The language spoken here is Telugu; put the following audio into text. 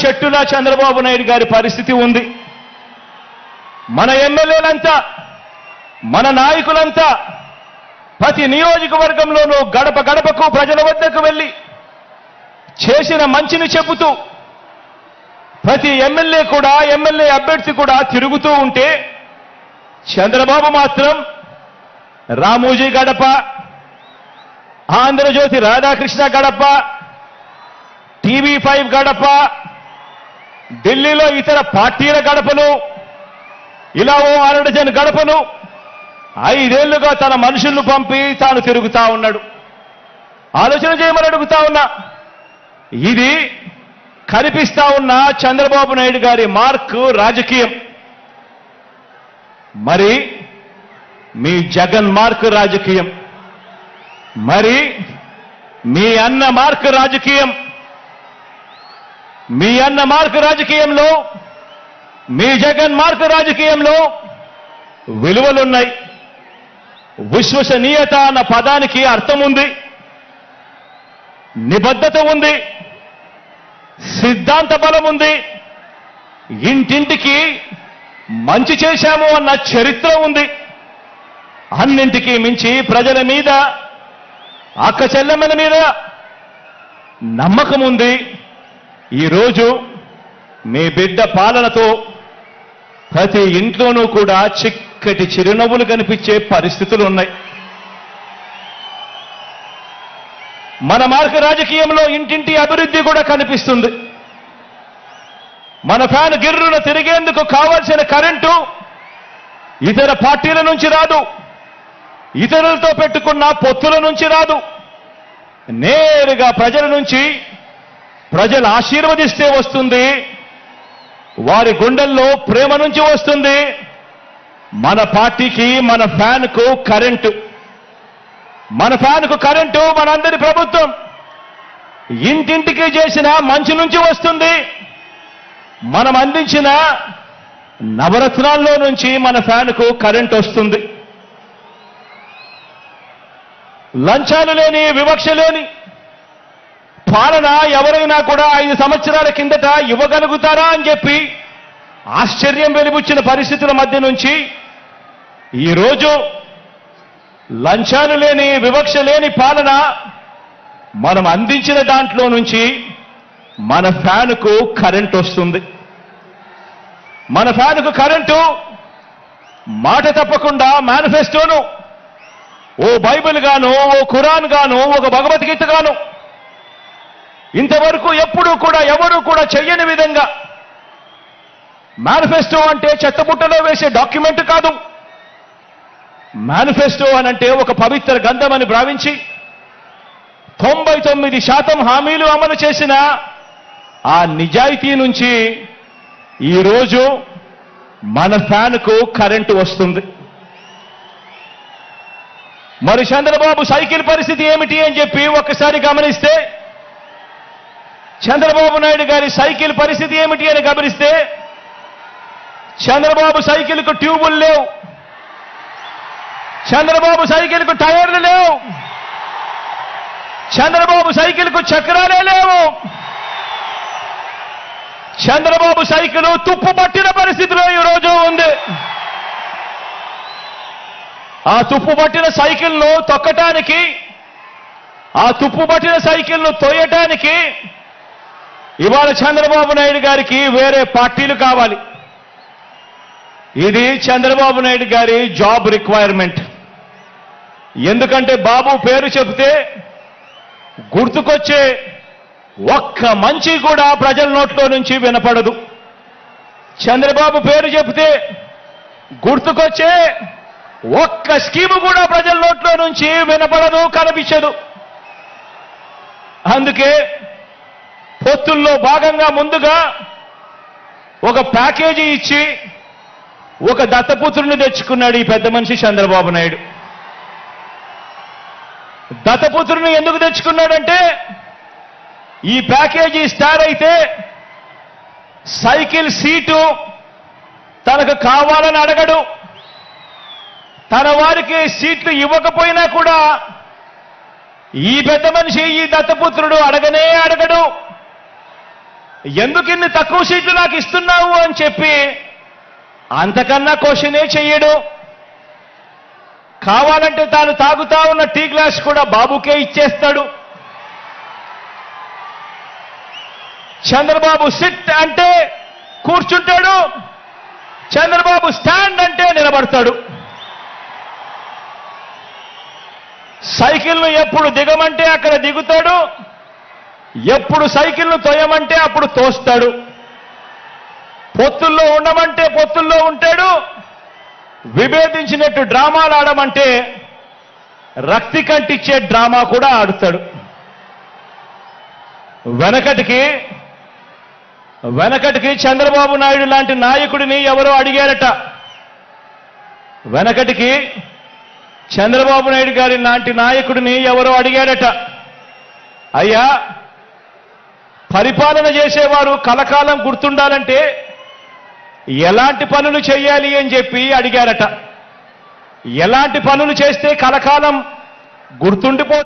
చెట్టులా చంద్రబాబు నాయుడు గారి పరిస్థితి ఉంది. మన ఎమ్మెల్యేలంతా మన నాయకులంతా ప్రతి నియోజకవర్గంలోనూ గడప గడపకు ప్రజల వద్దకు వెళ్ళి చేసిన మంచిని చెబుతూ ప్రతి ఎమ్మెల్యే కూడా ఎమ్మెల్యే అభ్యర్థి కూడా తిరుగుతూ ఉంటే చంద్రబాబు మాత్రం రామోజీ గడప ఆంధ్రజ్యోతి రాధాకృష్ణ గడప టీవీ ఫైవ్ గడప ఢిల్లీలో ఇతర పార్టీల గడపను ఇలా ఓ అరడజన్ గడపను ఐదేళ్ళుగా తన మనుషులను పంపి తాను తిరుగుతా ఉన్నాడు. ఆలోచన చేయమని అడుగుతా ఉన్నా. ఇది కనిపిస్తా ఉన్న చంద్రబాబు నాయుడు గారి మార్క్ రాజకీయం. మరి మీ జగన్ మార్క్ రాజకీయం. మరి మీ అన్న మార్క్ రాజకీయం. మీ అన్న మార్క్ రాజకీయంలో మీ జగన్ మార్క్ రాజకీయంలో విలువలున్నాయి. విశ్వసనీయత అన్న పదానికి అర్థం ఉంది నిబద్ధత ఉంది. సిద్ధాంత బలం ఉంది ఇంటింటికి మంచి చేశాము అన్న చరిత్ర ఉంది. అన్నింటికీ మించి ప్రజల మీద అక్క చెల్లెమ్మల మీద నమ్మకం ఉంది ఈరోజు మీ బిడ్డ పాలనతో ప్రతి ఇంట్లోనూ కూడా చిక్కటి చిరునవ్వులు కనిపించే పరిస్థితులు ఉన్నాయి. మన మార్గ రాజకీయంలో ఇంటింటి అభివృద్ధి కూడా కనిపిస్తుంది. మన ఫ్యాన్ గిర్రును తిరిగేందుకు కావాల్సిన కరెంటు ఇతర పార్టీల నుంచి రాదు. ఇతరులతో పెట్టుకున్న పొత్తుల నుంచి రాదు. నేరుగా ప్రజల నుంచి ప్రజలు ఆశీర్వదిస్తే వస్తుంది. వారి గుండెల్లో ప్రేమ నుంచి వస్తుంది. మన పార్టీకి మన ఫ్యాన్కు కరెంటు. మన ఫ్యాన్కు కరెంటు మనందరి ప్రభుత్వం. ఇంటింటికి చేసిన మంచి నుంచి వస్తుంది. మనం అందించిన నవరత్నాల్లో నుంచి మన ఫ్యాన్కు కరెంట్ వస్తుంది. లంచాలు లేని వివక్ష లేని పాలన ఎవరైనా కూడా ఐదు సంవత్సరాల కిందట ఇవ్వగలుగుతారా అని చెప్పి ఆశ్చర్యం వెలిబుచ్చిన పరిస్థితుల మధ్య నుంచి ఈరోజు లంచాలు లేని వివక్ష లేని పాలన మనం అందించిన దాంట్లో నుంచి మన ఫ్యాన్కు కరెంట్ వస్తుంది. మన ఫ్యాన్కు కరెంటు మాట తప్పకుండా మేనిఫెస్టోను ఓ బైబిల్ గాను ఓ ఖురాన్ గాను ఒక భగవద్గీత గాను ఇంతవరకు ఎప్పుడూ కూడా ఎవరూ కూడా చెయ్యని విధంగా మేనిఫెస్టో అంటే చెత్తబుట్టలో వేసే డాక్యుమెంట్ కాదు. మేనిఫెస్టో అనంటే ఒక పవిత్ర గంధం అని భావించి తొంభై తొమ్మిది శాతం హామీలు అమలు చేసిన ఆ నిజాయితీ నుంచి ఈరోజు మన ఫ్యాన్కు కరెంటు వస్తుంది. మరి చంద్రబాబు సైకిల్ పరిస్థితి ఏమిటి అని చెప్పి ఒక్కసారి గమనిస్తే చంద్రబాబు నాయుడు గారి సైకిల్ పరిస్థితి ఏమిటి అని గమనిస్తే చంద్రబాబు సైకిల్కు ట్యూబులు లేవు. చంద్రబాబు సైకిల్కు టైర్లు లేవు. చంద్రబాబు సైకిల్కు చక్రాలే లేవు. చంద్రబాబు సైకిల్ తుప్పు పట్టిన పరిస్థితిలో ఈ రోజు ఉంది. ఆ తుప్పు పట్టిన సైకిల్ను తొక్కటానికి ఆ తుప్పు పట్టిన సైకిల్ను తోయటానికి ఇవాళ చంద్రబాబు నాయుడు గారికి వేరే పార్టీలు కావాలి. ఇది చంద్రబాబు నాయుడు గారి జాబ్ రిక్వైర్మెంట్. ఎందుకంటే బాబు పేరు చెబితే గుర్తుకొచ్చే ఒక్క మంచి కూడా ప్రజల నోట్లో నుంచి వినపడదు. చంద్రబాబు పేరు చెబితే గుర్తుకొచ్చే ఒక్క స్కీము కూడా ప్రజల నోట్లో నుంచి వినపడదు కనిపించదు. అందుకే పొత్తుల్లో భాగంగా ముందుగా ఒక ప్యాకేజీ ఇచ్చి ఒక దత్తపుత్రుని తెచ్చుకున్నాడు ఈ పెద్ద మనిషి చంద్రబాబు నాయుడు. దత్తపుత్రుని ఎందుకు తెచ్చుకున్నాడంటే ఈ ప్యాకేజీ స్టార్ అయితే సైకిల్ సీటు తనకు కావాలని అడగడు. తన వారికి సీట్లు ఇవ్వకపోయినా కూడా ఈ పెద్ద మనిషి ఈ దత్తపుత్రుడు అడగనే అడగడు. ఎందుకు ఇన్ని తక్కువ సీట్లు నాకు ఇస్తున్నావు అని చెప్పి అంతకన్నా క్వశ్చనే చెయ్యడు. కావాలంటే తాను తాగుతా ఉన్న టీ గ్లాస్ కూడా బాబుకే ఇచ్చేస్తాడు. చంద్రబాబు సిట్ అంటే కూర్చుంటాడు. చంద్రబాబు స్టాండ్ అంటే నిలబడతాడు. సైకిల్ను ఎప్పుడు దిగమంటే అక్కడ దిగుతాడు. ఎప్పుడు సైకిల్ను తోయమంటే అప్పుడు తోస్తాడు. పొత్తుల్లో ఉండమంటే పొత్తుల్లో ఉంటాడు. విభేదించినట్టు డ్రామాలు ఆడమంటే రక్తి కంటిచ్చే డ్రామా కూడా ఆడుతాడు. వెనకటికి వెనకటికి చంద్రబాబు నాయుడు లాంటి నాయకుడిని ఎవరో అడిగారట. వెనకటికి చంద్రబాబు నాయుడు గారి లాంటి నాయకుడిని ఎవరో అడిగారట. అయ్యా పరిపాలన చేసేవారు కలకాలం గుర్తుండాలంటే ఎలాంటి పనులు చేయాలి అని చెప్పి అడిగారట. ఎలాంటి పనులు చేస్తే కలకాలం గుర్తుండిపో